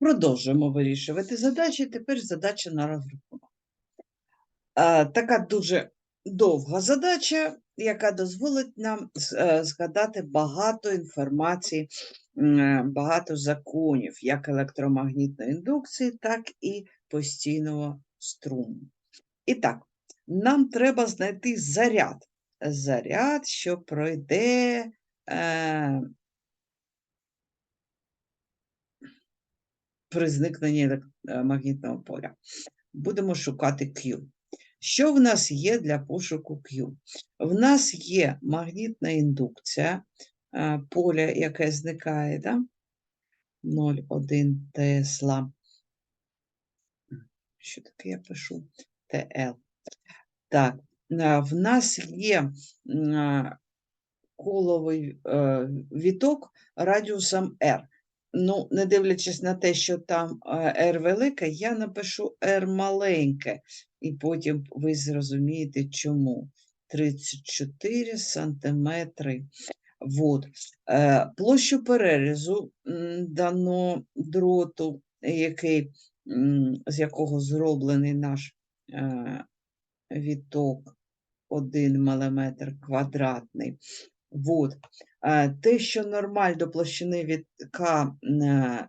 Продовжуємо вирішувати задачі. Тепер задача на розрахунок. Така дуже довга задача, яка дозволить нам е, згадати багато інформації, е, багато законів, як електромагнітної індукції, так і постійного струму. І так, нам треба знайти заряд. Заряд, що пройде е, при зникненні е, магнітного поля. Будемо шукати Q. Що в нас є для пошуку Q? В нас є магнітна індукція е, поля, яке зникає, да? 0,1 Тесла. Що таке я пишу? ТЛ. Так, е, в нас є коловий віток радіусом R. Ну, не дивлячись на те, що там е, R велике, я напишу R маленьке, і потім ви зрозумієте, чому. 34 сантиметри. Вот. Е, Площу перерізу дано дроту, який, з якого зроблений наш е, віток 1 мм квадратний. Е, Те, що нормаль до площини вітка е,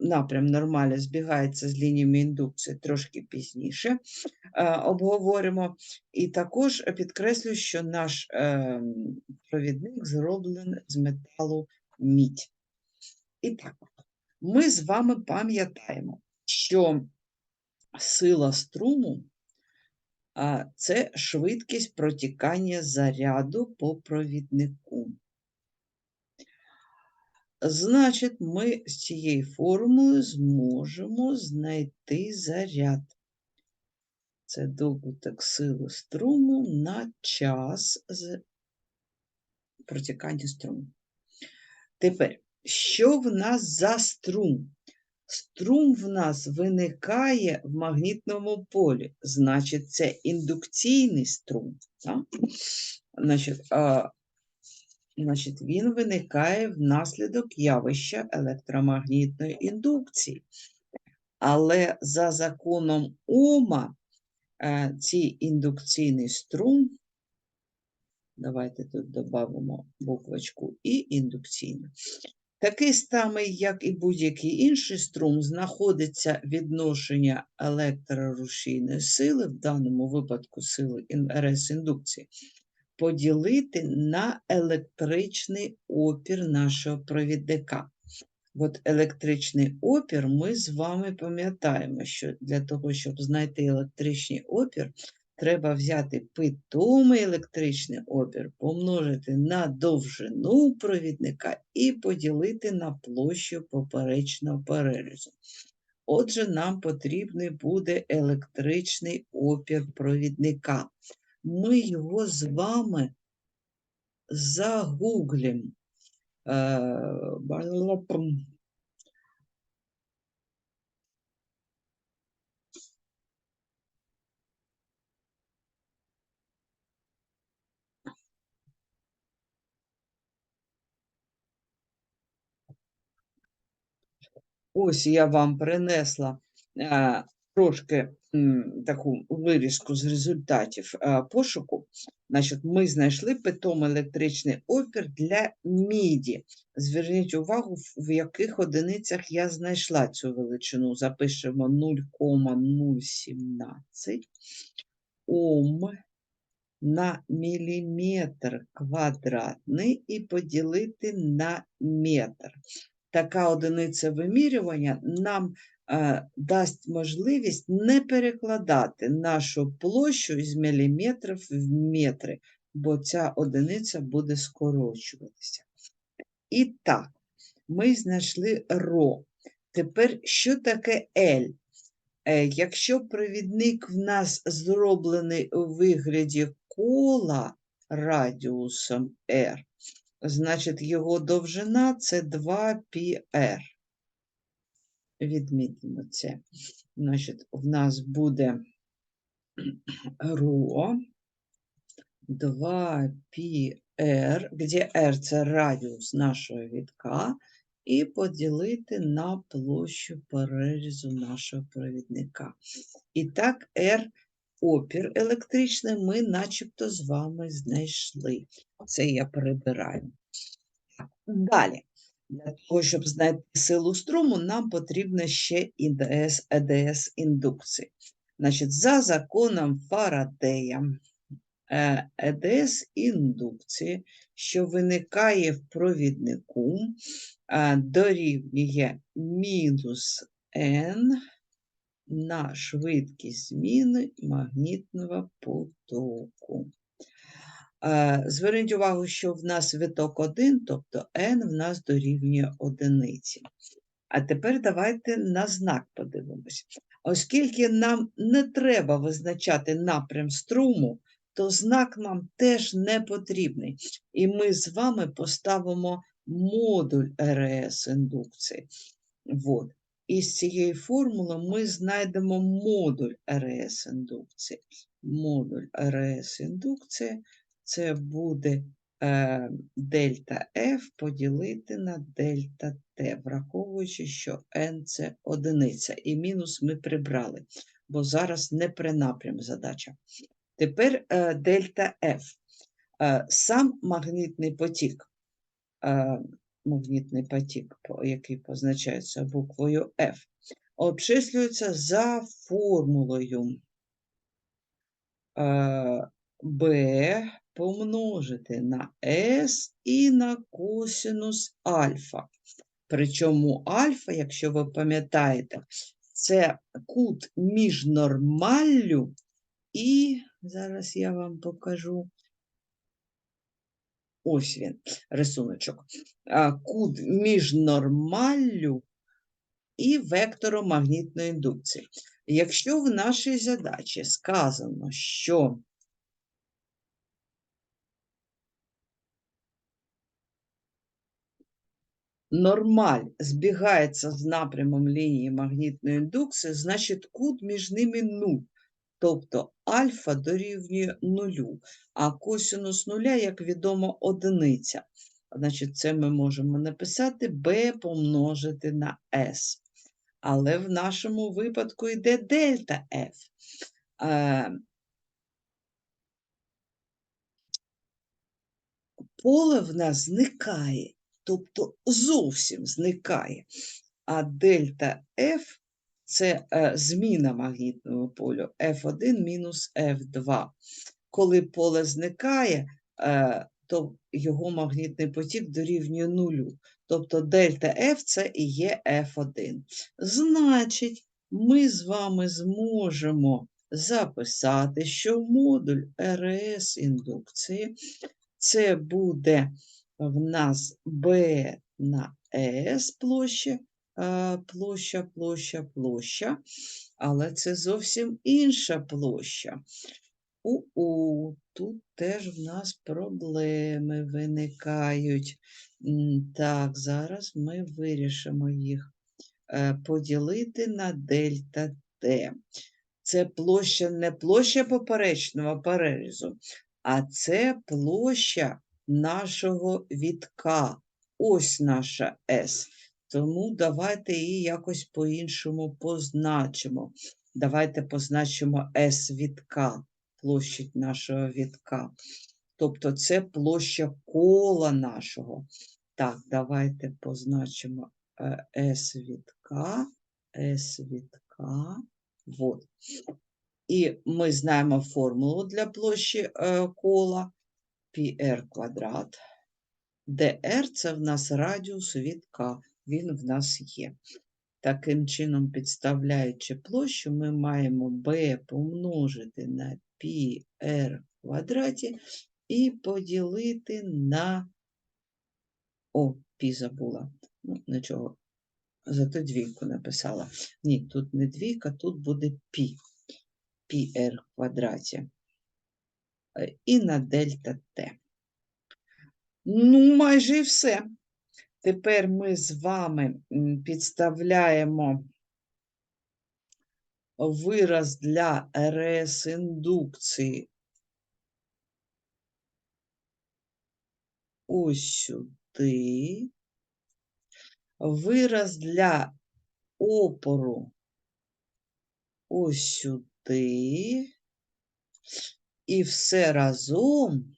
напрям нормалі збігається з лініями індукції трошки пізніше е, обговоримо. І також підкреслю, що наш е, провідник зроблений з металу мідь. І так, ми з вами пам'ятаємо, що сила струму це швидкість протікання заряду по провіднику. Значить, ми з цією формулою зможемо знайти заряд. Це добуток сили струму на час з протікання струму. Тепер, що в нас за струм? Струм в нас виникає в магнітному полі, значить, це індукційний струм. Значить, він виникає внаслідок явища електромагнітної індукції. Але за законом Ома е, цей індукційний струм, давайте тут додамо буквочку І індукційний, такий самий, як і будь-який інший струм, знаходиться відношення електрорушійної сили, в даному випадку сили РС індукції, поділити на електричний опір нашого провідника. От електричний опір ми з вами пам'ятаємо, що для того, щоб знайти електричний опір, треба взяти питомий електричний опір, помножити на довжину провідника і поділити на площу поперечного перерізу. Отже, нам потрібний буде електричний опір провідника. Ми його з вами загуглимо. Ось я вам принесла е, трошки таку вирізку з результатів е, пошуку. Значить, ми знайшли питомий електричний опір для міді. Зверніть увагу, в яких одиницях я знайшла цю величину. Запишемо 0,017 Ом на міліметр квадратний і поділити на метр. Така одиниця вимірювання нам е, дасть можливість не перекладати нашу площу з міліметрів в метри, бо ця одиниця буде скорочуватися. І так, ми знайшли ро. Тепер, що таке L? Е, Якщо провідник в нас зроблений у вигляді кола радіусом R, значить його довжина це 2πr. Відмітимо це. Значить, в нас буде ро 2πr, де r це радіус нашого вітка, і поділити на площу перерізу нашого провідника. І так, R опір електричний ми начебто з вами знайшли. Це я перебираю. Далі. Для того, щоб знайти силу струму, нам потрібна ще ІДС, ЕДС індукції. Значить, за законом Фарадея, е, ЕДС індукції, що виникає в провіднику, е, дорівнює мінус n на швидкість зміни магнітного потоку. Е, Зверніть увагу, що в нас виток 1, тобто n в нас дорівнює одиниці. А тепер давайте на знак подивимось. Оскільки нам не треба визначати напрям струму, то знак нам теж не потрібний. І ми з вами поставимо модуль РС індукції. Вот. І з цієї формули ми знайдемо модуль РС індукції. Модуль РС індукції це буде е, дельта F поділити на дельта T, враховуючи, що n це одиниця, і мінус ми прибрали, бо зараз не при напрям задача. Тепер е, дельта F. Е, сам магнітний потік, е, магнітний потік, який позначається буквою F, обчислюється за формулою е, b помножити на s і на косинус альфа. Причому альфа, якщо ви пам'ятаєте, це кут між нормаллю і, зараз я вам покажу, ось він, рисуночок. Кут між нормаллю і вектором магнітної індукції. Якщо в нашій задачі сказано, що нормаль збігається з напрямом лінії магнітної індукції, значить кут між ними 0. Тобто альфа дорівнює нулю, а косинус нуля, як відомо, одиниця. Значить, це ми можемо написати b помножити на s. Але в нашому випадку йде дельта F. Е, Поле в нас зникає, тобто зовсім зникає. А дельта F це е, зміна магнітного полю F1 мінус F2. Коли поле зникає, е, то його магнітний потік дорівнює нулю. Тобто дельта F це і є F1. Значить, ми з вами зможемо записати, що модуль РС індукції це буде в нас B на S площа, е, площа, площа, площа, але це зовсім інша площа. У-у, тут теж в нас проблеми виникають. Так, зараз ми вирішимо їх Е, поділити на дельта Т. Це площа не площа поперечного перерізу, а це площа нашого вітка. Ось наша С. Тому давайте її якось по-іншому позначимо. Давайте позначимо С вітка, площадь нашого вітка. Тобто це площа кола нашого. Так, давайте позначимо е, S від К, S від К. Вот. І ми знаємо формулу для площі е, кола πr квадрат, де r – це в нас радіус від К, він в нас є. Таким чином, підставляючи площу, ми маємо b помножити на πr в квадраті і поділити на о, пі забула. Ну, нічого. Зато двійку написала. Ні, тут не двійка, тут буде пі. πr в квадраті. І на дельта t. Ну, майже і все. Тепер ми з вами підставляємо вираз для РС індукції ось сюди. вираз для опору ось сюди. І все разом,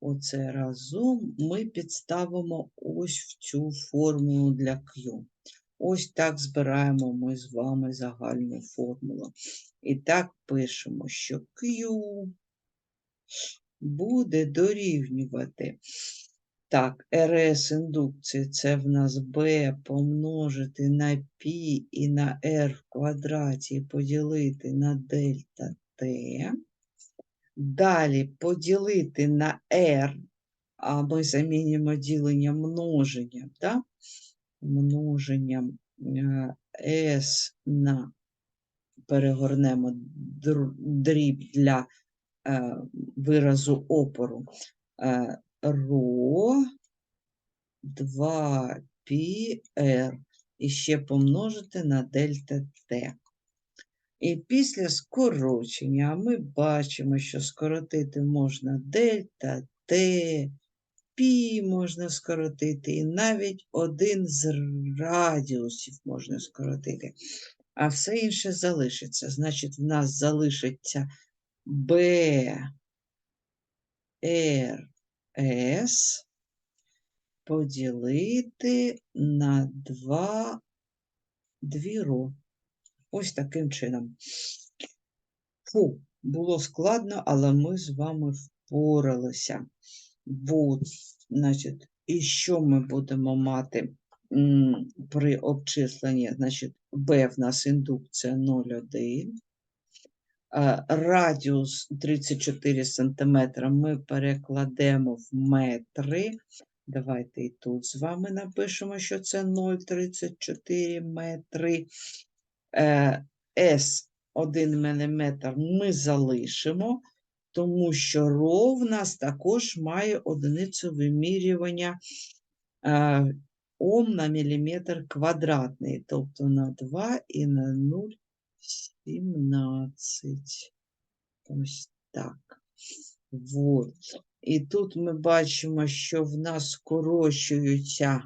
оце разом ми підставимо ось в цю формулу для Q. Ось так збираємо ми з вами загальну формулу. І так пишемо, що Q буде дорівнювати. Так, РС індукції це в нас B помножити на π і на r в квадраті поділити на дельта T. Далі поділити на r, а ми замінимо ділення множенням, так? множенням е, S на перегорнемо дріб для е, виразу опору. Е, ро 2 πr і ще помножити на дельта Т. І після скорочення ми бачимо, що скоротити можна дельта Т, пі можна скоротити, і навіть один з радіусів можна скоротити. А все інше залишиться. Значить, в нас залишиться Б, Р, С поділити на 2 дві ро. Ось таким чином. Фу, було складно, але ми з вами впоралися. От, значить, і що ми будемо мати при обчисленні? Значить, B в нас індукція 0,1. Е, Радіус 34 см ми перекладемо в метри. Давайте і тут з вами напишемо, що це 0,34 метри. С 1 мм ми залишимо, тому що ро в нас також має одиницю вимірювання е, Ом на міліметр квадратний, тобто на 2 і на 0,17. Ось так. Вот. І тут ми бачимо, що в нас скорочуються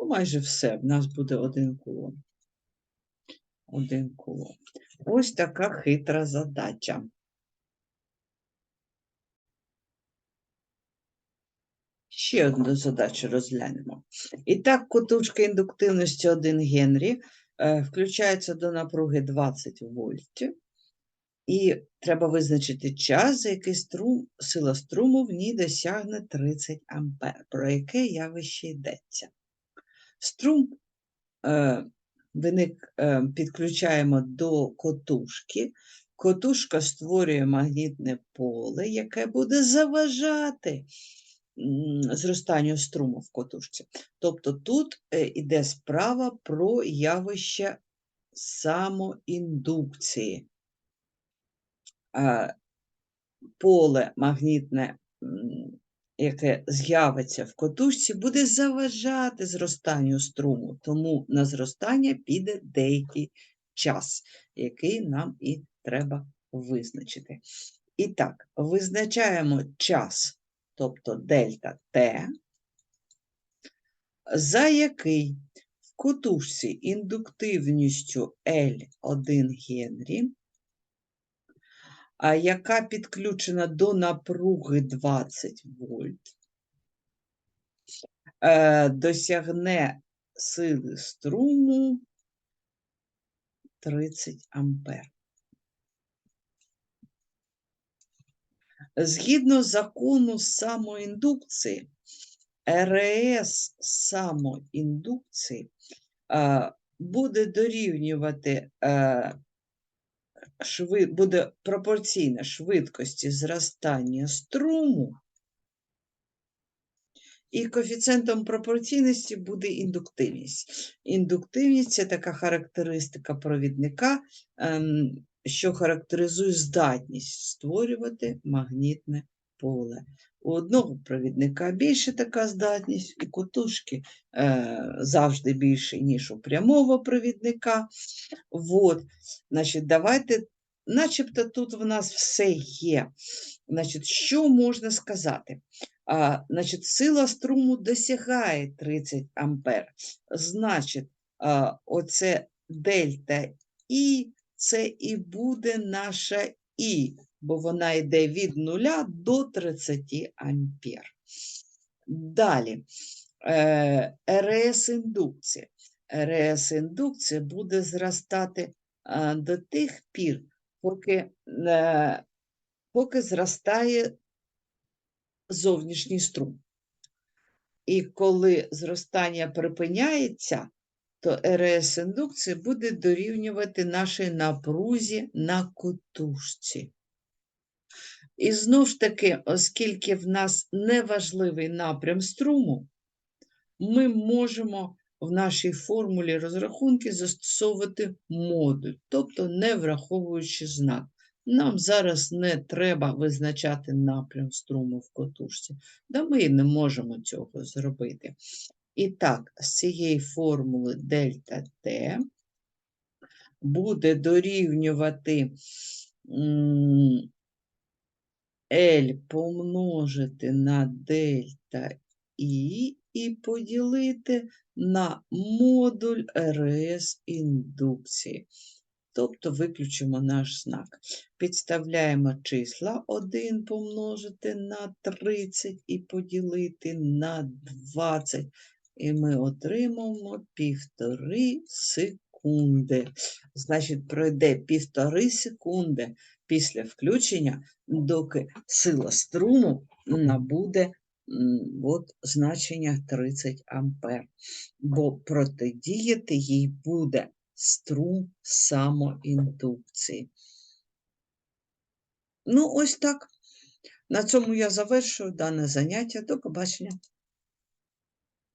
ну, майже все. В нас буде один кулон. Один кулон. Ось така хитра задача. Ще одну задачу розглянемо. І так, котушка індуктивності 1 Генрі е, включається до напруги 20 вольтів. І треба визначити час, за який струм, сила струму в ній досягне 30 ампер, про яке явище йдеться. Струм е, виник, е, підключаємо до котушки. Котушка створює магнітне поле, яке буде заважати зростанню струму в котушці. Тобто тут е, іде справа про явище самоіндукції. Е, Поле магнітне, яке з'явиться в котушці, буде заважати зростанню струму, тому на зростання піде деякий час, який нам і треба визначити. І так, визначаємо час, тобто дельта Т, за який в котушці індуктивністю L1 Генрі, яка підключена до напруги 20 вольт, е, досягне сили струму 30 ампер. Згідно закону самоіндукції, РС самоіндукції е, буде дорівнювати е, шви, буде пропорційна швидкості зростання струму, і коефіцієнтом пропорційності буде індуктивність. Індуктивність це така характеристика провідника, ем, що характеризує здатність створювати магнітне поле. У одного провідника більше така здатність, у котушки е, завжди більше, ніж у прямого провідника. Вот. Значить, давайте начебто тут в нас все є. Значить, що можна сказати? А, значить, сила струму досягає 30 ампер. Значить, а, оце дельта І, це і буде наша І, бо вона йде від 0 до 30 ампер. Далі, е, РС-індукція. РС-індукція буде зростати до тих пір, поки, е, поки зростає зовнішній струм. І коли зростання припиняється, то РС-індукція буде дорівнювати нашій напрузі на котушці. І знов ж таки, оскільки в нас неважливий напрям струму, ми можемо в нашій формулі розрахунки застосовувати модуль, тобто не враховуючи знак. Нам зараз не треба визначати напрям струму в котушці, да ми і не можемо цього зробити. І так, з цієї формули дельта Т буде дорівнювати L помножити на дельта І і поділити на модуль РС індукції. Тобто виключимо наш знак. Підставляємо числа 1 помножити на 30 і поділити на 20. І ми отримаємо півтори секунди. Значить, пройде півтори секунди після включення, доки сила струму набуде от, значення 30 ампер. Бо протидіяти їй буде струм самоіндукції. Ну, ось так. На цьому я завершую дане заняття. До побачення.